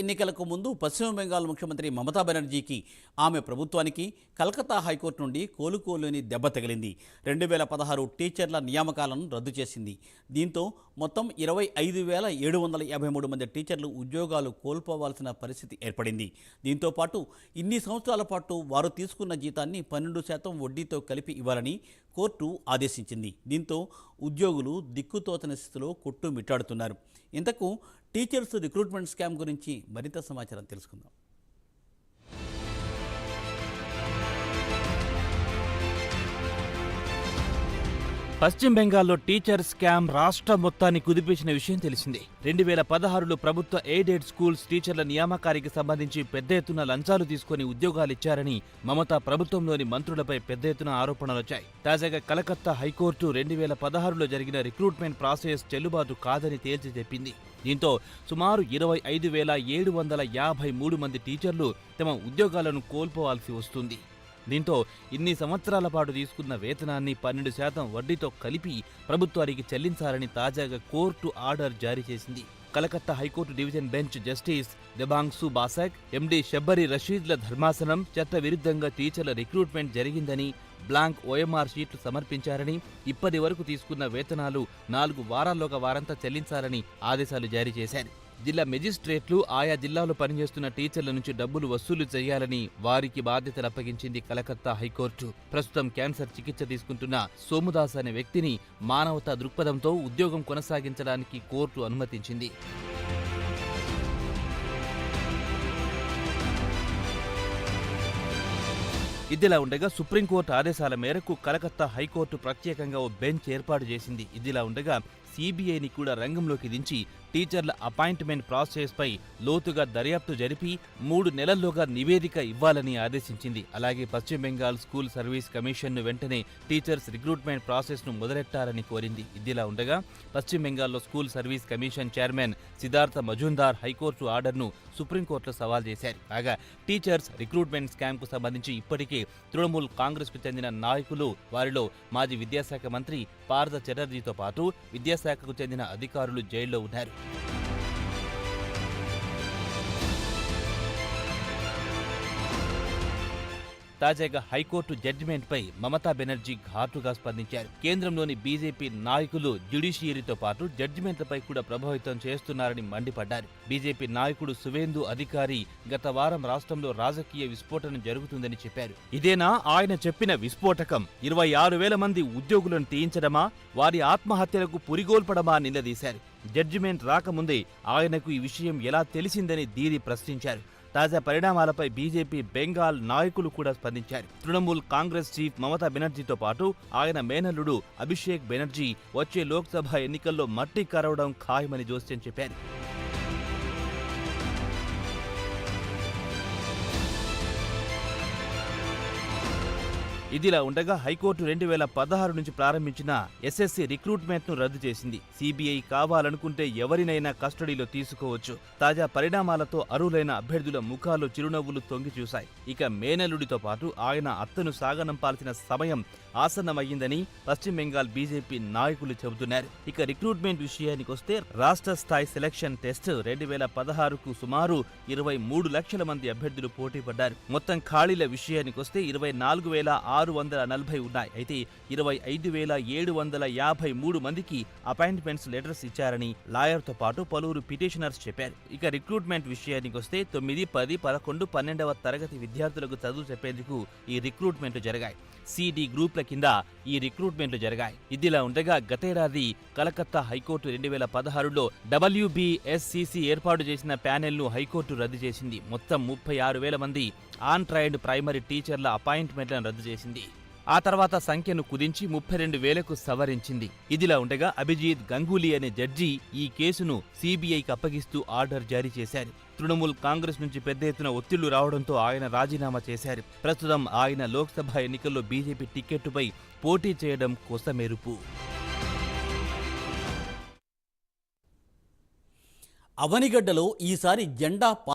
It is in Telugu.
ఎన్నికలకు ముందు పశ్చిమ బెంగాల్ ముఖ్యమంత్రి మమతా బెనర్జీకి ఆమె ప్రభుత్వానికి కలకత్తా హైకోర్టు నుండి కోలుకోలేని దెబ్బ తగిలింది. రెండు వేల పదహారు టీచర్ల నియామకాలను రద్దు చేసింది. దీంతో మొత్తం ఇరవై ఐదు వేల ఏడు వందల యాభై మూడు మంది టీచర్లు ఉద్యోగాలు కోల్పోవాల్సిన పరిస్థితి ఏర్పడింది. దీంతో పాటు ఇన్ని సంవత్సరాల పాటు వారు తీసుకున్న జీతాన్ని పన్నెండు శాతం వడ్డీతో కలిపి ఇవ్వాలని కోర్టు ఆదేశించింది. దీంతో ఉద్యోగులు దిక్కుతోచని స్థితిలో కొట్టుమిట్టాడుతున్నారు. ఇంతకు టీచర్స్ రిక్రూట్మెంట్ స్కామ్ గురించి మరింత సమాచారం తెలుసుకుందాం. పశ్చిమ బెంగాల్లో టీచర్ స్కామ్ రాష్ట్ర మొత్తాన్ని కుదిపించిన విషయం తెలిసింది. రెండు వేల పదహారులో ప్రభుత్వ ఎయిడెడ్ స్కూల్స్ టీచర్ల నియామకానికి సంబంధించి పెద్ద ఎత్తున లంచాలు తీసుకుని ఉద్యోగాలిచ్చారని మమతా ప్రభుత్వంలోని మంత్రులపై పెద్ద ఎత్తున ఆరోపణలొచ్చాయి తాజాగా కలకత్తా హైకోర్టు రెండు వేల పదహారులో జరిగిన రిక్రూట్మెంట్ ప్రాసెస్ చెల్లుబాటు కాదని తేల్చి చెప్పింది. దీంతో సుమారు ఇరవై ఐదు వేల ఏడు వందల యాభై మూడు మంది టీచర్లు తమ ఉద్యోగాలను కోల్పోవాల్సి వస్తుంది. దీంతో ఇన్ని సంవత్సరాల పాటు తీసుకున్న వేతనాన్ని పన్నెండు శాతం వడ్డీతో కలిపి ప్రభుత్వానికి చెల్లించాలని తాజాగా కోర్టు ఆర్డర్ జారీ చేసింది. Calcutta high court division bench justice Debangsu Basak MD Shabbar రషీద్ల ధర్మాసనం చట్ట విరుద్ధంగా టీచర్ల రిక్రూట్మెంట్ జరిగిందని బ్లాంక్ ఓఎంఆర్ షీట్లు సమర్పించారని ఇప్పటి వరకు తీసుకున్న వేతనాలు నాలుగు వారాల్లోగా వారంతా చెల్లించాలని ఆదేశాలు జారీ చేశారు. జిల్లా మెజిస్ట్రేట్లు ఆయా జిల్లాలో పనిచేస్తున్న టీచర్ల నుంచి డబ్బులు వసూలు చేయాలని వారికి బాధ్యతలు అప్పగించింది కలకత్తా హైకోర్టు. ప్రస్తుతం క్యాన్సర్ చికిత్స తీసుకుంటున్న సోముదాస్ అనే వ్యక్తిని మానవతా దృక్పథంతో ఉద్యోగం కొనసాగించడానికి కోర్టు అనుమతించింది. ఇదిలా ఉండగా సుప్రీంకోర్టు ఆదేశాల మేరకు కలకత్తా హైకోర్టు ప్రత్యేకంగా ఓ బెంచ్ ఏర్పాటు చేసింది. ఇదిలా ఉండగా సిబిఐని కూడా రంగంలోకి దించి టీచర్ల అపాయింట్మెంట్ ప్రాసెస్పై లోతుగా దర్యాప్తు జరిపి మూడు నెలల్లోగా నివేదిక ఇవ్వాలని ఆదేశించింది. అలాగే పశ్చిమ బెంగాల్ స్కూల్ సర్వీస్ కమిషన్ను వెంటనే టీచర్స్ రిక్రూట్మెంట్ ప్రాసెస్ను మొదలెట్టాలని కోరింది. ఇదిలా ఉండగా పశ్చిమ బెంగాల్లో school service commission chairman Siddhartha Majumdar high court ఆర్డర్ను సుప్రీంకోర్టులో సవాల్ చేశారు. కాగా టీచర్స్ రిక్రూట్మెంట్ స్కామ్కు సంబంధించి ఇప్పటికే తృణమూల్ కాంగ్రెస్కు చెందిన నాయకులు వారిలో మాజీ విద్యాశాఖ మంత్రి పార్థ చటర్జీతో పాటు విద్యాశాఖకు చెందిన అధికారులు జైల్లో ఉన్నారు. తాజాగా హైకోర్టు జడ్జిమెంట్పై మమతా బెనర్జీ ఘాటుగా స్పందించారు. కేంద్రంలోని బీజేపీ నాయకులు జ్యుడిషియరీతో పాటు జడ్జిమెంట్లపై కూడా ప్రభావితం చేస్తున్నారని మండిపడ్డారు. బీజేపీ నాయకుడు సువేందు అధికారి గత వారం రాష్ట్రంలో రాజకీయ విస్ఫోటనం జరుగుతుందని చెప్పారు. ఇదేనా? ఆయన చెప్పిన విస్ఫోటకం. ఇరవై ఆరు వేల మంది ఉద్యోగులను తీయించడమా? వారి ఆత్మహత్యలకు పురిగోల్పడమా? నిలదీశారు జడ్జిమెంట్ రాకముందే ఆయనకు ఈ విషయం ఎలా తెలిసిందని దీది ప్రశ్నించారు. తాజా పరిణామాలపై బీజేపీ బెంగాల్ నాయకులు కూడా స్పందించారు. తృణమూల్ కాంగ్రెస్ చీఫ్ మమతా బెనర్జీతో పాటు ఆయన మేనల్లుడు అభిషేక్ బెనర్జీ వచ్చే లోక్సభ ఎన్నికల్లో మట్టి కరవడం ఖాయమని జోస్యం చెప్పారు. ఇదిలా ఉండగా హైకోర్టు రెండు వేల పదహారు నుంచి ప్రారంభించిన ఎస్ఎస్సి రిక్రూట్మెంట్ను రద్దు చేసింది. సిబిఐ కావాలనుకుంటే ఎవరినైనా కస్టడీలో తీసుకోవచ్చు. తాజా పరిణామాలతో అర్హులైన అభ్యర్థుల ముఖాలు చిరునవ్వులు తొంగి చూశాయి. ఇక మేనల్లుడితో పాటు ఆయన అత్తను సాగనంపాల్సిన సమయం ఆసన్నమయ్యిందని పశ్చిమ బెంగాల్ బీజేపీ నాయకులు చెబుతున్నారు. ఇక రిక్రూట్మెంట్ విషయానికి వస్తే రాష్ట్ర స్థాయి సెలక్షన్ టెస్ట్ రెండు వేల పదహారుకు సుమారు ఇరవై మూడు లక్షల మంది అభ్యర్థులు పోటీ పడ్డారు మొత్తం ఖాళీల విషయానికి వస్తే ఇరవై నాలుగు వేల ఆరు ఆరు వందల నలభై ఉన్నాయి. అయితే ఇరవై ఐదు వేల ఏడు వందల యాభై మూడు మందికి అపాయింట్మెంట్స్ లెటర్స్ ఇచ్చారని లాయర్తో పాటు పలువురు పిటిషనర్స్ చెప్పారు. ఇక రిక్రూట్మెంట్ విషయానికి వస్తే తొమ్మిది పది పదకొండు పన్నెండవ తరగతి విద్యార్థులకు చదువు చెప్పేందుకు ఈ రిక్రూట్మెంట్ జరిగాయి. సిడి గ్రూప్ల కింద ఈ రిక్రూట్మెంట్లు జరిగాయి. ఇదిలా ఉండగా గతేడాది కలకత్తా హైకోర్టు రెండు వేల పదహారులో డబ్ల్యూబీఎస్సిసి ఏర్పాటు చేసిన ప్యానెల్ను హైకోర్టు రద్దు చేసింది. మొత్తం ముప్పై ఆరు వేల మంది ఆన్ ట్రైన్డ్ ప్రైమరీ టీచర్ల అపాయింట్మెంట్లను రద్దు చేసింది. ఆ తర్వాత సంఖ్యను కుదించి ముప్పై రెండు వేలకు సవరించింది. ఇదిలా ఉండగా అభిజిత్ గంగూలీ అనే జడ్జి ఈ కేసును సిబిఐకి అప్పగిస్తూ ఆర్డర్ జారీ చేశారు. తృణమూల్ కాంగ్రెస్ నుంచి పెద్ద ఎత్తున ఒత్తిళ్ళు రావడంతో ఆయన రాజీనామా చేశారు. ప్రస్తుతం ఆయన లోక్సభ ఎన్నికల్లో బీజేపీ టిక్కెట్టుపై పోటీ చేయడం కొసమెరుపు. అవనిగడ్డలో ఈసారి జెండా